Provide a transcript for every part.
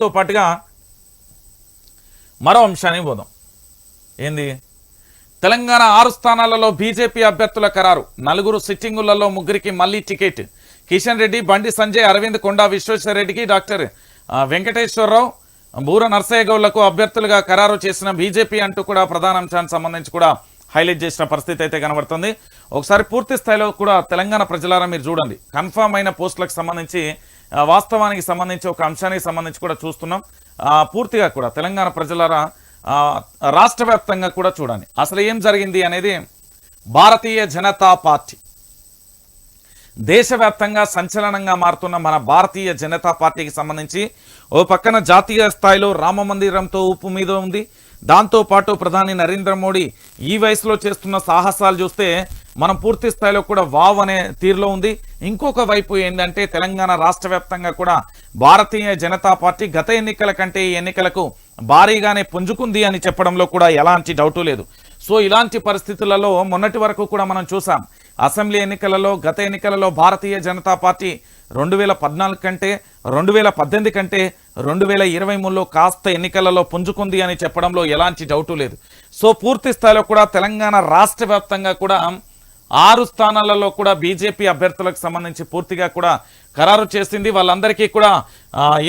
తో పాటుగా మరో అంశానికి పోదాం. ఏంది? తెలంగాణ ఆరు స్థానాలలో బీజేపీ అభ్యర్థుల ఖరారు. నలుగురు సిట్టింగులలో ముగ్గురికి మళ్ళీ టికెట్. కిషన్ రెడ్డి బండి సంజయ్ అరవింద్ కొండా విశ్వేశ్వరరెడ్డికి డాక్టర్ వెంకటేశ్వరరావు బూర నర్సయ్య గౌడ్లకు అభ్యర్థులుగా ఖరారు చేసిన బీజేపీ అంటూ కూడా ప్రధాన అంశానికి సంబంధించి కూడా హైలైట్ చేసిన పరిస్థితి అయితే కనబడుతుంది. ఒకసారి పూర్తి స్థాయిలో కూడా తెలంగాణ ప్రజలారా మీరు చూడండి. కన్ఫామ్ అయిన పోస్టులకు సంబంధించి వాస్తవానికి సంబంధించి ఒక అంశానికి సంబంధించి కూడా చూస్తున్నాం. ఆ, పూర్తిగా కూడా తెలంగాణ ప్రజలారా ఆ, రాష్ట్ర వ్యాప్తంగా కూడా చూడండి. అసలు ఏం జరిగింది అనేది భారతీయ జనతా పార్టీ దేశవ్యాప్తంగా సంచలనంగా మారుతున్న మన భారతీయ జనతా పార్టీకి సంబంధించి ఓ పక్కన జాతీయ స్థాయిలో రామ మందిరంతో ఊపు మీద ఉంది. దాంతో పాటు ప్రధాని నరేంద్ర మోడీ ఈ వయసులో చేస్తున్న సాహసాలు చూస్తే మనం పూర్తి స్థాయిలో కూడా వావ్ అనే తీరులో ఉంది. ఇంకొక వైపు ఏంటంటే తెలంగాణ రాష్ట్ర వ్యాప్తంగా కూడా భారతీయ జనతా పార్టీ గత ఎన్నికల కంటే ఈ ఎన్నికలకు భారీగానే పుంజుకుంది అని చెప్పడంలో కూడా ఎలాంటి డౌటు లేదు. సో ఇలాంటి పరిస్థితులలో మొన్నటి వరకు కూడా మనం చూసాం. అసెంబ్లీ ఎన్నికలలో గత ఎన్నికలలో భారతీయ జనతా పార్టీ రెండు వేల పద్నాలుగు కంటే రెండు వేల పద్దెనిమిది కంటే రెండు వేల ఇరవై మూడులో కాస్త ఎన్నికలలో పుంజుకుంది అని చెప్పడంలో ఎలాంటి డౌటు లేదు. సో పూర్తి స్థాయిలో కూడా తెలంగాణ రాష్ట్ర వ్యాప్తంగా కూడా ఆరు స్థానాలలో కూడా బీజేపీ అభ్యర్థులకు సంబంధించి పూర్తిగా కూడా ఖరారు చేసింది. వాళ్ళందరికీ కూడా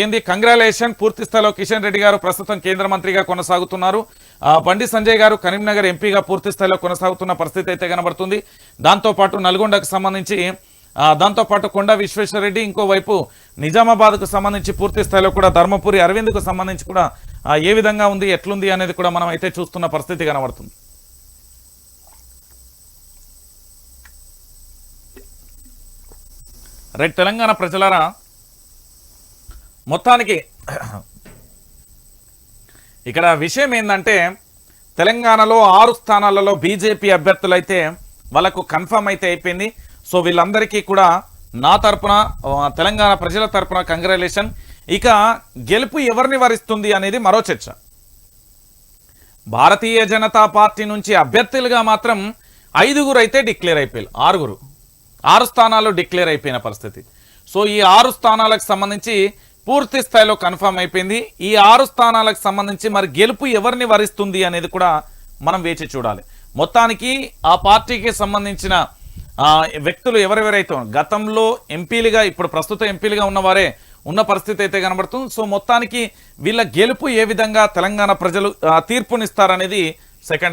ఏంది కంగ్రాలేషన్ పూర్తి స్థాయిలో కిషన్ రెడ్డి గారు ప్రస్తుతం కేంద్ర మంత్రిగా కొనసాగుతున్నారు. బండి సంజయ్ గారు కరీంనగర్ ఎంపీగా పూర్తి స్థాయిలో కొనసాగుతున్న పరిస్థితి అయితే కనబడుతుంది. దాంతోపాటు నల్గొండకు సంబంధించి దాంతోపాటు కొండ విశ్వేశ్వరరెడ్డి ఇంకోవైపు నిజామాబాద్కు సంబంధించి పూర్తి స్థాయిలో కూడా ధర్మపురి అరవింద్కు సంబంధించి కూడా ఏ విధంగా ఉంది ఎట్లుంది అనేది కూడా మనం అయితే చూస్తున్న పరిస్థితి కనబడుతుంది. రైట్ తెలంగాణ ప్రజలారా మొత్తానికి ఇక్కడ విషయం ఏంటంటే తెలంగాణలో ఆరు స్థానాలలో బీజేపీ అభ్యర్థులైతే వాళ్ళకు కన్ఫర్మ్ అయితే అయిపోయింది. సో వీళ్ళందరికీ కూడా నా తరపున తెలంగాణ ప్రజల తరపున కంగ్రాచులేషన్. ఇక గెలుపు ఎవరిని వరిస్తుంది అనేది మరో చర్చ. భారతీయ జనతా పార్టీ నుంచి అభ్యర్థులుగా మాత్రం ఐదుగురు అయితే డిక్లేర్ అయిపోయారు. ఆరుగురు. ఆరు స్థానాలు డిక్లేర్ అయిపోయిన పరిస్థితి. సో ఈ ఆరు స్థానాలకు సంబంధించి పూర్తి స్థాయిలో కన్ఫర్మ్ అయిపోయింది. ఈ ఆరు స్థానాలకు సంబంధించి మరి గెలుపు ఎవరిని వరిస్తుంది అనేది కూడా మనం వేచి చూడాలి. మొత్తానికి ఆ పార్టీకి సంబంధించిన వ్యక్తులు ఎవరెవరైతే గతంలో ఎంపీలుగా ఇప్పుడు ప్రస్తుత ఎంపీలుగా ఉన్నవారే ఉన్న పరిస్థితి అయితే కనబడుతుంది. సో మొత్తానికి వీళ్ళ గెలుపు ఏ విధంగా తెలంగాణ ప్రజలు తీర్పునిస్తారనేది సెకండ్